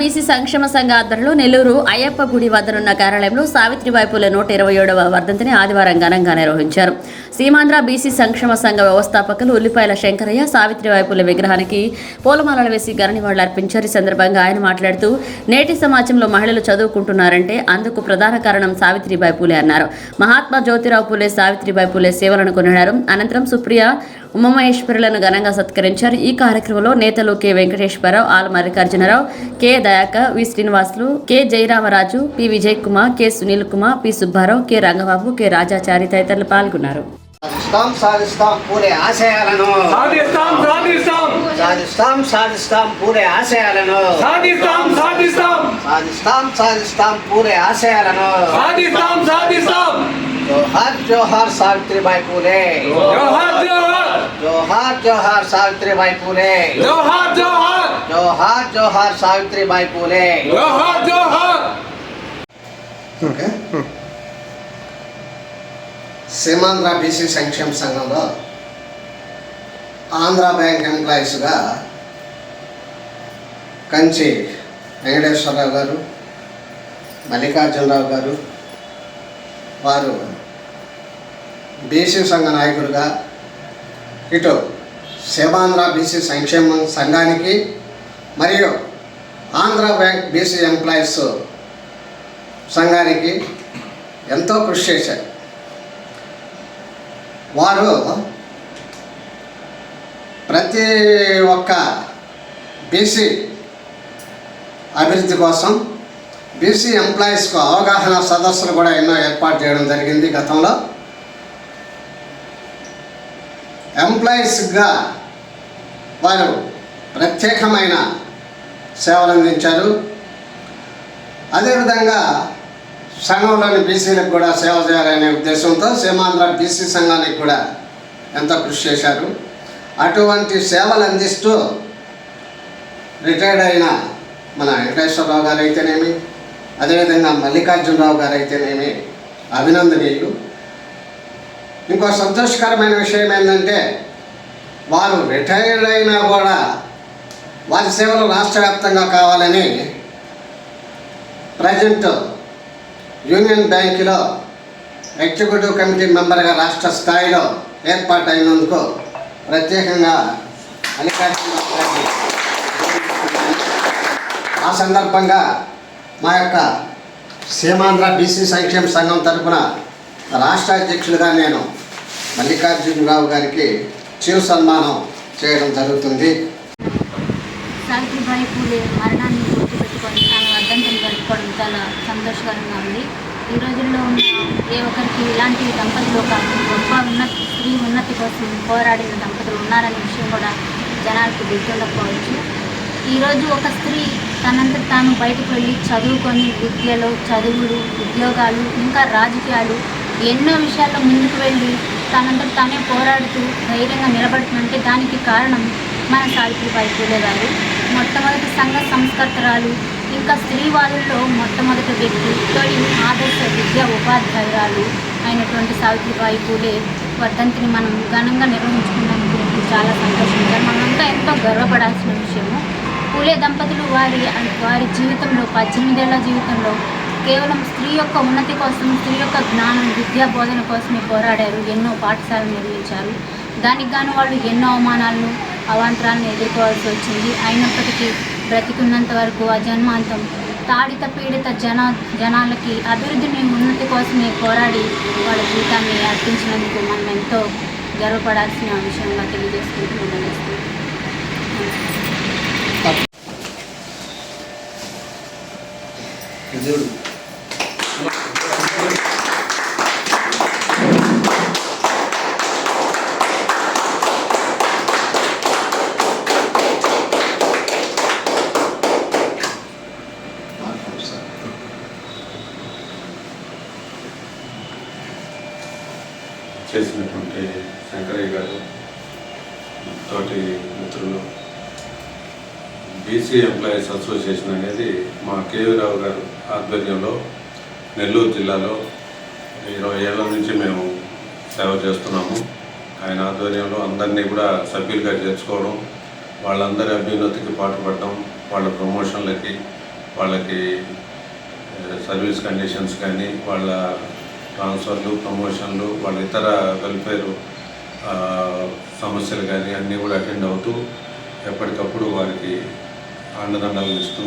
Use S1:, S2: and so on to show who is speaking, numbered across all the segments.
S1: BC సంక్షేమ సంఘ ఆధ్వర్యంలో నెల్లూరు అయ్యప్ప గుడి వద్దనున్న కార్యాలయంలో సావిత్రిబాయి పూల నూట ఇరవై ఏడవ వర్ధంతిని ఆదివారం ఘనంగా నిర్వహించారు. సీమాంధ్ర బీసీ సంక్షేమ సంఘ వ్యవస్థాపకులు ఉల్లిపాయల శంకరయ్య సావిత్రిబాయి పూల విగ్రహానికి పూలమాలలు వేసి ఘన నివాళులు అర్పించారు. ఈ సందర్భంగా ఆయన మాట్లాడుతూ నేటి సమాజంలో మహిళలు చదువుకుంటున్నారంటే అందుకు ప్రధాన కారణం సావిత్రిబాయి పూలే అన్నారు. మహాత్మా జ్యోతిరావు పూలే సావిత్రిబాయి పూలే సేవలను కొనియాడారు అనంతరం సుప్రియ ఉమామహేశ్వరులను ఘనంగా సత్కరించారు. ఈ కార్యక్రమంలో నేతలు K. Venkateswara Rao Ala Mallikarjuna Rao K Dayakar V Srinivasulu K Jayarama Raju P Vijay Kumar K Sunil Kumar P Subba Rao K Rangababu K Rajachari తదితరులు పాల్గొన్నారు.
S2: సాధిస్తాం సాధిస్తాం పూరే ఆశయాలను.
S3: సాధిస్తాం సాధిస్తాం.
S2: సాధిస్తాం సాధిస్తాం పూరే ఆశయాలను.
S3: సాధిస్తాం సాధిస్తాం.
S2: సాధిస్తాం సాధిస్తాం పూరే ఆశయాలను.
S3: సాధిస్తాం సాధిస్తాం.
S2: జోహార్ జోహార్ సావిత్రిబాయి పూలే.
S3: జోహార్ జోహార్.
S2: జోహార్ జోహార్ సావిత్రిబాయి పూలే.
S3: జోహార్ జోహార్.
S2: జోహార్ జోహార్ సావిత్రిబాయి పూలే.
S3: జోహార్ జోహార్!
S2: ఓకే. సీమాంధ్ర బీసీ సంక్షేమ సంఘంలో ఆంధ్ర బ్యాంక్ ఎంప్లాయీస్గా కంచి వెంకటేశ్వరరావు గారు మల్లికార్జునరావు గారు వారు బీసీ సంఘ నాయకులుగా ఇటు సీమాంధ్ర బీసీ సంక్షేమ సంఘానికి మరియు ఆంధ్ర బ్యాంక్ బీసీ ఎంప్లాయీస్ సంఘానికి ఎంతో కృషి చేశారు. వారు ప్రతి ఒక్క బీసీ అభివృద్ధి కోసం బీసీ ఎంప్లాయీస్కు అవగాహన సదస్సులు కూడా ఎన్నో ఏర్పాటు చేయడం జరిగింది గతంలో. ఎంప్లాయీస్గా వారు ప్రత్యేకమైన సేవలు అందించారు అదేవిధంగా సంఘంలోని బీసీలకు కూడా సేవ చేయాలనే ఉద్దేశంతో సీమాంధ్ర బీసీ సంఘానికి కూడా ఎంతో కృషి చేశారు. అటువంటి సేవలు అందిస్తూ రిటైర్డ్ అయిన మన వెంకటేశ్వరరావు గారు అయితేనేమి అదేవిధంగా మల్లికార్జునరావు గారు అయితేనేమి అభినందనీయులు. ఇంకో సంతోషకరమైన విషయం ఏంటంటే వారు రిటైర్డ్ అయినా కూడా వారి సేవలు రాష్ట్ర వ్యాప్తంగా కావాలని ప్రజెంట్ యూనియన్ బ్యాంకులో ఎగ్జిక్యూటివ్ కమిటీ మెంబర్గా రాష్ట్ర స్థాయిలో ఏర్పాటు అయినందుకు ప్రత్యేకంగా మల్లికార్జున ఆ సందర్భంగా మా యొక్క సీమాంధ్ర బీసీ సంక్షేమ సంఘం తరపున రాష్ట్ర అధ్యక్షులుగా నేను మల్లికార్జునరావు గారికి చిరు సన్మానం చేయడం జరుగుతుంది.
S4: సావిత్రిబాయి పూలే మరణాన్ని గుర్తుపెట్టుకొని ఆమె వర్ధంతిని జరుపుకోవడం చాలా సంతోషకరంగా ఉంది. ఈ రోజుల్లో ఉన్న ఏ ఒక్కరికి ఇలాంటి దంపతులు ఒక గొప్ప ఉన్నతి స్త్రీ ఉన్నతి కోసం పోరాడిన దంపతులు ఉన్నారనే విషయం కూడా జనాలకు గుర్తుండకపోవచ్చు. ఈరోజు ఒక స్త్రీ తనంత తాను బయటకు వెళ్ళి చదువుకొని విద్యలో చదువులు ఉద్యోగాలు ఇంకా రాజకీయాలు ఎన్నో విషయాల్లో ముందుకు వెళ్ళి తనంతట తానే పోరాడుతూ ధైర్యంగా నిలబడుతుందంటే దానికి కారణం మన సావిత్రిబాయి పూలే గారు. మొట్టమొదటి సంఘ సంస్కర్తరాలు ఇంకా స్త్రీవాదుల్లో మొట్టమొదటి వ్యక్తి తొలి ఆదర్శ విద్యా ఉపాధ్యాయురాలు అయినటువంటి సావిత్రిబాయి పూలే వర్ధంతిని మనం ఘనంగా నిర్వహించుకున్నందుకు చాలా సంతోషించారు మనంతా ఎంతో గర్వపడాల్సిన విషయము పూలే దంపతులు వారి వారి జీవితంలో పద్దెనిమిదేళ్ళ జీవితంలో కేవలం స్త్రీ యొక్క ఉన్నతి కోసం స్త్రీ యొక్క జ్ఞానం విద్యా బోధన కోసమే పోరాడారు ఎన్నో పాఠశాలలు నిర్మించారు. దానికి గాను వాళ్ళు ఎన్నో అవమానాలను అవాంతరాలను ఎదుర్కోవాల్సి వచ్చింది. అయినప్పటికీ బ్రతికున్నంత వరకు ఆ జన్మాంతం తాడిత పీడిత జన జనాలకి అభివృద్ధిని ఉన్నతి కోసమే పోరాడి వాళ్ళ జీవితాన్ని అర్పించినందుకు మనం ఎంతో గర్వపడాల్సిన విషయంగా తెలియజేసుకుంటున్నాం.
S5: చేసినటువంటి శంకరయ్య గారు తోటి మిత్రులు బీసీ ఎంప్లాయీస్ అసోసియేషన్ అనేది మా కేవీ రావు గారు ఆధ్వర్యంలో నెల్లూరు జిల్లాలో ఇరవై ఏళ్ళ నుంచి మేము సేవ చేస్తున్నాము. ఆయన ఆధ్వర్యంలో అందరినీ కూడా సభ్యులుగా చేర్చుకోవడం వాళ్ళందరి అభ్యున్నతికి పాటుపడడం వాళ్ళ ప్రమోషన్లకి వాళ్ళకి సర్వీస్ కండిషన్స్ కానీ వాళ్ళ ట్రాన్స్ఫర్లు ప్రమోషన్లు వాళ్ళ ఇతర వెల్ఫేర్ సమస్యలు కానీ అన్నీ కూడా అటెండ్ అవుతూ ఎప్పటికప్పుడు వారికి అండదండలు ఇస్తూ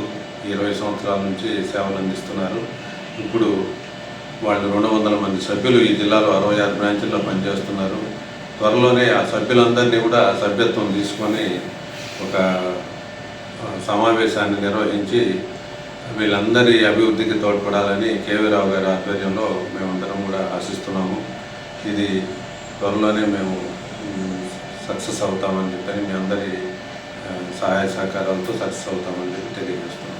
S5: ఇరవై సంవత్సరాల నుంచి సేవలు అందిస్తున్నారు. ఇప్పుడు వాళ్ళు రెండు వందల మంది సభ్యులు ఈ జిల్లాలో అరవై ఆరు బ్రాంచుల్లో పనిచేస్తున్నారు. త్వరలోనే ఆ సభ్యులందరినీ కూడా సభ్యత్వం తీసుకొని ఒక సమావేశాన్ని నిర్వహించి వీళ్ళందరి అభివృద్ధికి తోడ్పడాలని కేవీరావు గారి ఆధ్వర్యంలో మేము ఇది త్వరలోనే మేము సక్సెస్ అవుతామని చెప్పని మీ అందరి సహాయ సహకారాలతో సక్సెస్ అవుతామని చెప్పి తెలియజేస్తున్నాం.